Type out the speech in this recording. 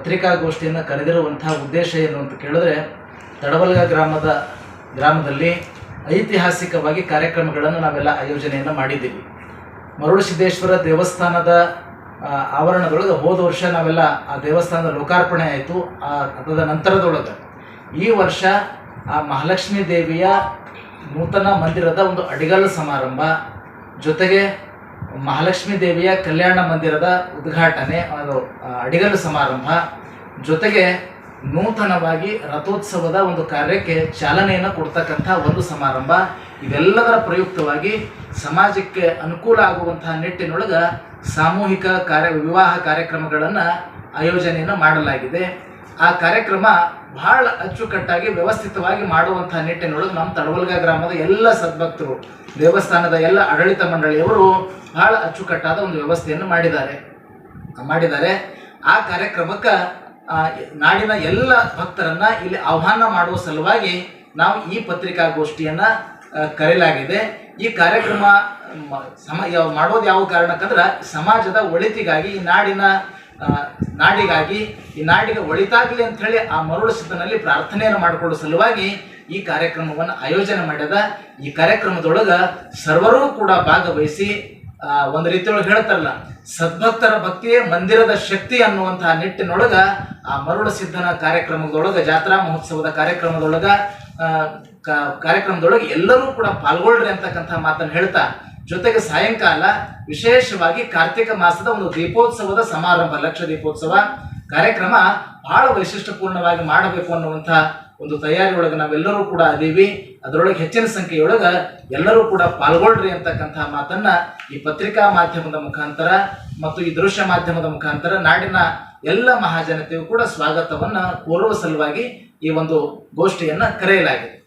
ಪತ್ರಿಕಾಗೋಷ್ಠಿಯನ್ನು ಕರೆದಿರುವಂತಹ ಉದ್ದೇಶ ಏನು ಅಂತ ಕೇಳಿದ್ರೆ, ತಡವಲ್ಗ ಗ್ರಾಮದ, ಗ್ರಾಮದಲ್ಲಿ ಐತಿಹಾಸಿಕವಾಗಿ ಕಾರ್ಯಕ್ರಮಗಳನ್ನು ನಾವೆಲ್ಲ ಆಯೋಜನೆಯನ್ನು ಮಾಡಿದ್ದೀವಿ. ಮರುಳು ಸಿದ್ದೇಶ್ವರ ದೇವಸ್ಥಾನದ ಆವರಣದೊಳಗೆ ಹೋದ ವರ್ಷ ನಾವೆಲ್ಲ ಆ ದೇವಸ್ಥಾನದ ಲೋಕಾರ್ಪಣೆ ಆಯಿತು. ಅದರ ನಂತರದೊಳಗೆ ಈ ವರ್ಷ ಆ ಮಹಾಲಕ್ಷ್ಮೀ ದೇವಿಯ ನೂತನ ಮಂದಿರದ ಒಂದು ಅಡಿಗಲ್ಲು ಸಮಾರಂಭ ಜೊತೆಗೆ ಮಹಾಲಕ್ಷ್ಮೀ ದೇವಿಯ ಕಲ್ಯಾಣ ಮಂದಿರದ ಉದ್ಘಾಟನೆ ಒಂದು ಅಡಿಗಲು ಸಮಾರಂಭ. ಜೊತೆಗೆ ನೂತನವಾಗಿ ರಥೋತ್ಸವದ ಒಂದು ಕಾರ್ಯಕ್ಕೆ ಚಾಲನೆಯನ್ನು ಕೊಡ್ತಕ್ಕಂಥ ಒಂದು ಸಮಾರಂಭ. ಇವೆಲ್ಲದರ ಪ್ರಯುಕ್ತವಾಗಿ ಸಮಾಜಕ್ಕೆ ಅನುಕೂಲ ಆಗುವಂತಹ ನಿಟ್ಟಿನೊಳಗೆ ಸಾಮೂಹಿಕ ಕಾರ್ಯ, ವಿವಾಹ ಕಾರ್ಯಕ್ರಮಗಳನ್ನು ಆಯೋಜನೆಯನ್ನು ಮಾಡಲಾಗಿದೆ. ಆ ಕಾರ್ಯಕ್ರಮ ಬಹಳ ಅಚ್ಚುಕಟ್ಟಾಗಿ ವ್ಯವಸ್ಥಿತವಾಗಿ ಮಾಡುವಂತಹ ನಿಟ್ಟಿನೊಳಗೆ ನಮ್ಮ ತಡವಲ್ಗ ಗ್ರಾಮದ ಎಲ್ಲ ಸದ್ಭಕ್ತರು, ದೇವಸ್ಥಾನದ ಎಲ್ಲ ಆಡಳಿತ ಮಂಡಳಿಯವರು ಬಹಳ ಅಚ್ಚುಕಟ್ಟಾದ ಒಂದು ವ್ಯವಸ್ಥೆಯನ್ನು ಮಾಡಿದ್ದಾರೆ. ಮಾಡಿದ್ದಾರೆ. ಆ ಕಾರ್ಯಕ್ರಮಕ್ಕೆ ನಾಡಿನ ಎಲ್ಲ ಭಕ್ತರನ್ನ ಇಲ್ಲಿ ಆಹ್ವಾನ ಮಾಡುವ ಸಲುವಾಗಿ ನಾವು ಈ ಪತ್ರಿಕಾಗೋಷ್ಠಿಯನ್ನ ಕರೆಯಲಾಗಿದೆ. ಈ ಕಾರ್ಯಕ್ರಮ ಸಮ, ಯಾವ- ಮಾಡೋದು ಯಾವ ಕಾರಣಕ್ಕಂದ್ರೆ ಸಮಾಜದ ಒಳಿತಿಗಾಗಿ ಈ ನಾಡಿನ ನಾಡಿಗಾಗಿ ಈ ನಾಡಿಗೆ ಒಳಿತಾಗಲಿ ಅಂತ ಹೇಳಿ ಆ ಮರುಳು ಸಿದ್ಧನಲ್ಲಿ ಪ್ರಾರ್ಥನೆಯನ್ನು ಮಾಡಿಕೊಳ್ಳುವ ಸಲುವಾಗಿ ಈ ಕಾರ್ಯಕ್ರಮವನ್ನು ಆಯೋಜನೆ ಮಾಡ್ಯದ ಈ ಕಾರ್ಯಕ್ರಮದೊಳಗೆ ಸರ್ವರೂ ಕೂಡ ಭಾಗವಹಿಸಿ ಒಂದು ರೀತಿಯೊಳಗೆ ಹೇಳ್ತಾರಲ್ಲ, ಸದ್ಭಕ್ತರ ಭಕ್ತಿಯೇ ಮಂದಿರದ ಶಕ್ತಿ ಅನ್ನುವಂತಹ ನಿಟ್ಟಿನೊಳಗ ಆ ಮರುಳು ಸಿದ್ಧನ ಕಾರ್ಯಕ್ರಮದೊಳಗೆ, ಜಾತ್ರಾ ಮಹೋತ್ಸವದ ಕಾರ್ಯಕ್ರಮದೊಳಗ ಕಾರ್ಯಕ್ರಮದೊಳಗೆ ಎಲ್ಲರೂ ಕೂಡ ಪಾಲ್ಗೊಳ್ಳ್ರಿ ಅಂತಕ್ಕಂಥ ಮಾತನ್ನು ಹೇಳ್ತಾ ಜೊತೆಗೆ ಸಾಯಂಕಾಲ ವಿಶೇಷವಾಗಿ ಕಾರ್ತಿಕ ಮಾಸದ ಒಂದು ದೀಪೋತ್ಸವದ ಸಮಾರಂಭ, ಲಕ್ಷ ದೀಪೋತ್ಸವ. ಕಾರ್ಯಕ್ರಮ ಬಹಳ ವೈಶಿಷ್ಟ್ಯಪೂರ್ಣವಾಗಿ ಮಾಡಬೇಕು ಅನ್ನುವಂಥ ಒಂದು ತಯಾರಿಯೊಳಗೆ ನಾವೆಲ್ಲರೂ ಕೂಡ ಅದೀವಿ. ಅದರೊಳಗೆ ಹೆಚ್ಚಿನ ಸಂಖ್ಯೆಯೊಳಗೆ ಎಲ್ಲರೂ ಕೂಡ ಪಾಲ್ಗೊಳ್ರಿ ಅಂತಕ್ಕಂತಹ ಮಾತನ್ನ ಈ ಪತ್ರಿಕಾ ಮಾಧ್ಯಮದ ಮುಖಾಂತರ ಮತ್ತು ಈ ದೃಶ್ಯ ಮಾಧ್ಯಮದ ಮುಖಾಂತರ ನಾಡಿನ ಎಲ್ಲ ಮಹಾಜನತೆಯು ಕೂಡ ಸ್ವಾಗತವನ್ನ ಕೋರುವ ಸಲುವಾಗಿ ಈ ಒಂದು ಗೋಷ್ಠಿಯನ್ನ ಕರೆಯಲಾಗಿದೆ.